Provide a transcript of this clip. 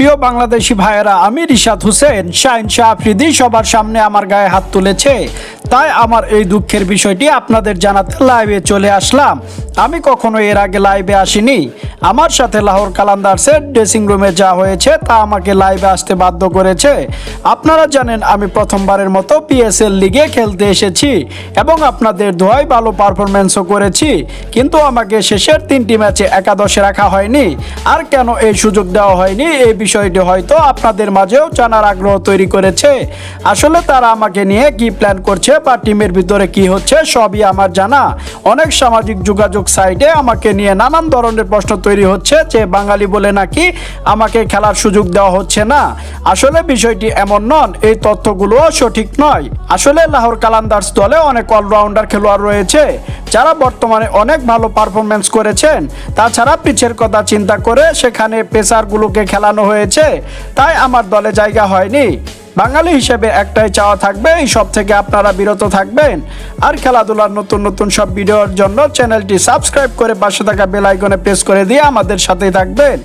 প্রিয় বাংলাদেশি ভাইয়েরা, আমি রিশাদ হোসেন। শাহিন শাহ আফ্রিদি সবার সামনে আমার গায়ে হাত তুলেছে। তাই আমার এই দুঃখের বিষয়টি আপনাদের জানাতে লাইভে চলে আসলাম। আমি কখনো এর আগে লাইভে আসিনি। আমার সাথে লাহোর কালান্দার্সের ড্রেসিং রুমে যা হয়েছে তা আমাকে লাইভে আসতে বাধ্য করেছে। আপনারা জানেন, আমি প্রথমবারের মতো পিএসএল লিগে খেলতে এসেছি এবং আপনাদের দোয়াই ভালো পারফরমেন্সও করেছি। কিন্তু আমাকে শেষের তিনটি ম্যাচে একাদশে রাখা হয়নি। আর কেন এই সুযোগ দেওয়া হয়নি, এই বিষয়টি হয়তো আপনাদের মাঝেও জানার আগ্রহ তৈরি করেছে। আসলে তারা আমাকে নিয়ে কি প্ল্যান করছে বা টিমের ভিতরে কি হচ্ছে, সবই আমার জানা। অনেক সামাজিক যোগাযোগ সাইটে আমাকে নিয়ে নানান ধরনের প্রশ্ন তৈরি হচ্ছে যে বাঙালি বলে নাকি আমাকে খেলার সুযোগ দেওয়া হচ্ছে না। আসলে বিষয়টি এমন নন, এই তথ্যগুলো সঠিক নয়। আসলে লাহোর কালান্দার্স দলে অনেক অলরাউন্ডার খেলোয়াড় রয়েছে, যারা বর্তমানে অনেক ভালো পারফরমেন্স করেছেন। তাছাড়া পিছের কথা চিন্তা করে সেখানে পেসারগুলোকে খেলানো হয়েছে, তাই আমার দলে জায়গা হয়নি। বাঙালি হিসেবে একটাই চাওয়া থাকবে, এই সব থেকে আপনারা বিরত থাকবেন। আর খেলাধুলার নতুন নতুন সব ভিডিওর জন্য চ্যানেলটি সাবস্ক্রাইব করে পাশে থাকা বেল আইকনে প্রেস করে দিয়ে আমাদের সাথেই থাকবেন।